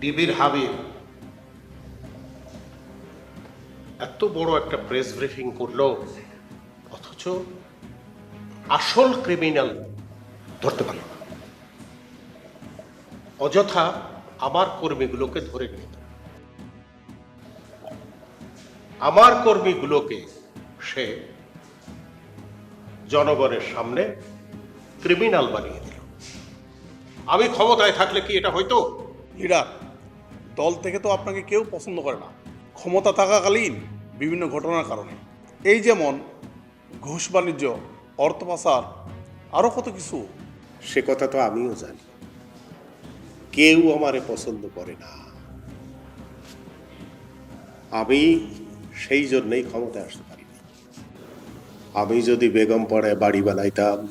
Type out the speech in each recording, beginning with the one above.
ডিবির হাবিব। এত বড় একটা প্রেস ব্রিফিং করল, অথচ আসল ক্রিমিনাল ধরতে পারল অযথা আমার কর্মীগুলোকে ধরে নিত আমার কর্মীগুলোকে সে জনগণের সামনে ক্রিমিনাল বানিয়ে দিল। আমি ক্ষমতায় থাকলে কি এটা হয়তো লিডার দল থেকে তো আপনাকে কেউ পছন্দ করে না। ক্ষমতা থাকাকালীন বিভিন্ন ঘটনার কারণে। এই যেমন ঘুষ বাণিজ্য, অর্থ পাচার আরও কত কিছু। সে কথা তো আমিও জানি। কেউ আমারে পছন্দ করে না। আমি সেই জন্যই ক্ষমতায় আসতে পারিনি আমি যদি বেগম পাড়ায় বাড়ি বানাইতাম,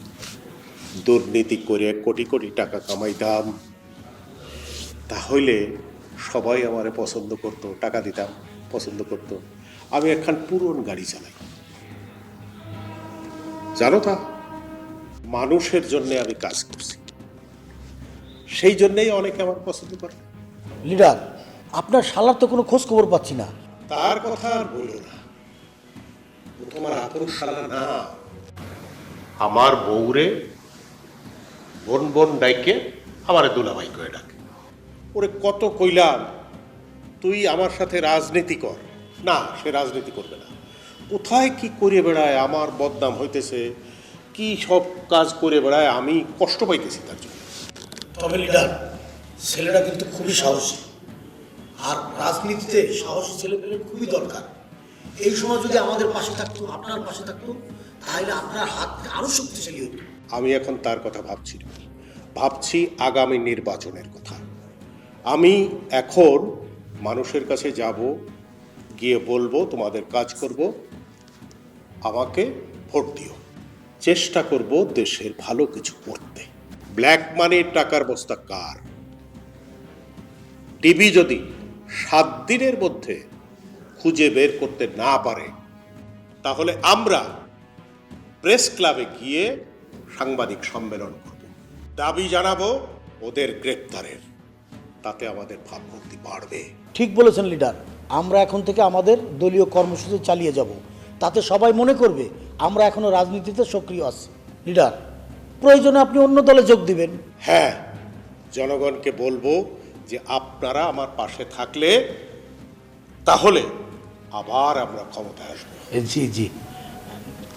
দুর্নীতি করে কোটি কোটি টাকা কামাইতাম, তাহলে সবাই আমারে পছন্দ করতো টাকা দিতাম পছন্দ করতো। আমি একখান পুরন গাড়ি চালাই। জানো তা? মানুষের জন্য আমি কাজ করছি। সেই জন্যই অনেকে আমার পছন্দ করে। লিডার আপনার শালার তো কোনো খোঁজ খবর পাচ্ছি না। তার কথা আর বলো না। ও তোমার আপন শালা না। আমার বউরে বোন বোন ডাইকে আমার দুলাভাই করে ডাকে। ওরে কত কইলাম তুই আমার সাথে রাজনীতি কর। না সে রাজনীতি করবে না। কোথায় কি করে বেড়ায় আমার বদনাম হইতেছে কি সব কাজ করে বেড়ায় আমি কষ্ট পাইতেছি তার জন্য। তবে লিডার ছেলেটা কিন্তু খুবই সাহসী। আর রাজনীতিতে সাহসী ছেলে পেলে খুবই দরকার। এই সময় যদি আমাদের পাশে থাকতো আপনার পাশে থাকতো তাহলে আপনার হাত আরও শক্তিশালী হতো আমি এখন তার কথা ভাবছি ভাবছি আগামী নির্বাচনের কথা। আমি এখন মানুষের কাছে যাব, গিয়ে বলব, তোমাদের কাজ করব, আমাকে ভোট দিও। চেষ্টা করব দেশের ভালো কিছু করতে। ব্ল্যাক মানির টাকার বস্তা কার? টিভি যদি সাত দিনের মধ্যে খুঁজে বের করতে না পারে, তাহলে আমরা প্রেস ক্লাবে গিয়ে সাংবাদিক সম্মেলন করব। দাবি জানাব ওদের গ্রেপ্তারের। তাতে আমাদের ভাবমূর্তি বাড়বে। ঠিক বলেছেন লিডার। আমরা এখন থেকে আমাদের দলীয় কর্মসূচি চালিয়ে যাব। তাতে সবাই মনে করবে আমরা এখনও রাজনীতিতে সক্রিয় আছি। লিডার প্রয়োজনে আপনি অন্য দলে যোগ দিবেন। হ্যাঁ জনগণকে বলব যে আপনারা আমার পাশে থাকলে তাহলে আবার আমরা ক্ষমতায় আসব। জি জি।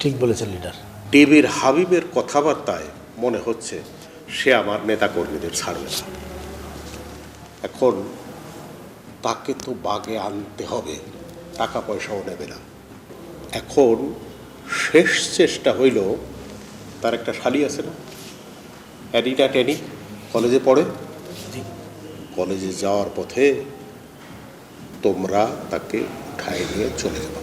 ঠিক বলেছেন লিডার। টিভির হাবিবের কথাবার্তায় মনে হচ্ছে সে আমার নেতাকর্মীদের ছাড়বে না। এখন তাকে তো বাগে আনতে হবে টাকা পয়সাও নেবে না। এখন শেষ চেষ্টা হইল তার একটা শালি আছে না? অ্যাডিটা ট্যানি কলেজে পড়ে? কলেজে যাওয়ার পথে তোমরা তাকে উঠায় নিয়ে চলে যাবে।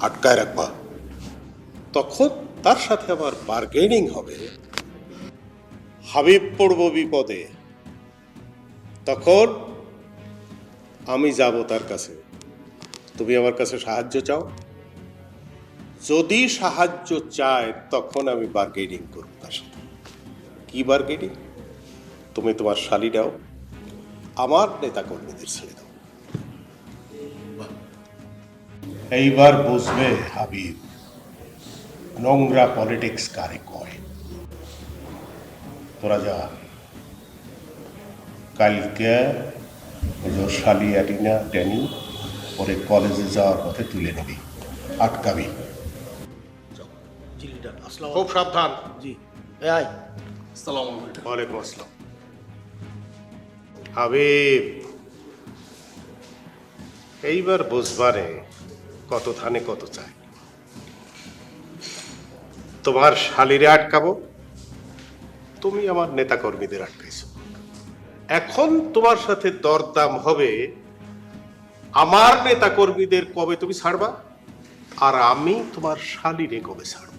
আটকায় রাখবা। তখন তার সাথে আমার বার্গেনিং হবে। হাবিব পড়ব বিপদে। তখন আমি যাব তার কাছে। তুমি আমার কাছে সাহায্য চাও? যদি সাহায্য চায়, তখন আমি বার্গেনিং করব তার সাথে। কি বার্গেনিং? তুমি তোমার শালি দাও আমার নেতা কর্মীদের ছেড়ে দাও এইবার বুঝবে হাবিব নোংরা পলিটিক্স কারে কয়? তোরা যা কালকে শালি অ্যাটিনা ট্যানি পরে কলেজে যাওয়ার পথে তুলে নিবি। আটকাবি। আসসালাম খুব সাবধান। জি। আয়। ওয়ালাইকুম আসসালাম। হাবিব এইবার বুঝবারে কত থানে কত চাই তোমার শালিরে আটকাবো। তুমি আমার নেতা কর্মীদের আটকাইছো। এখন তোমার সাথে দরদাম হবে, আমার নেতা কর্মীদের কবে তুমি ছাড়বা? আর আমি তোমার শালিরে কবে ছাড়ব?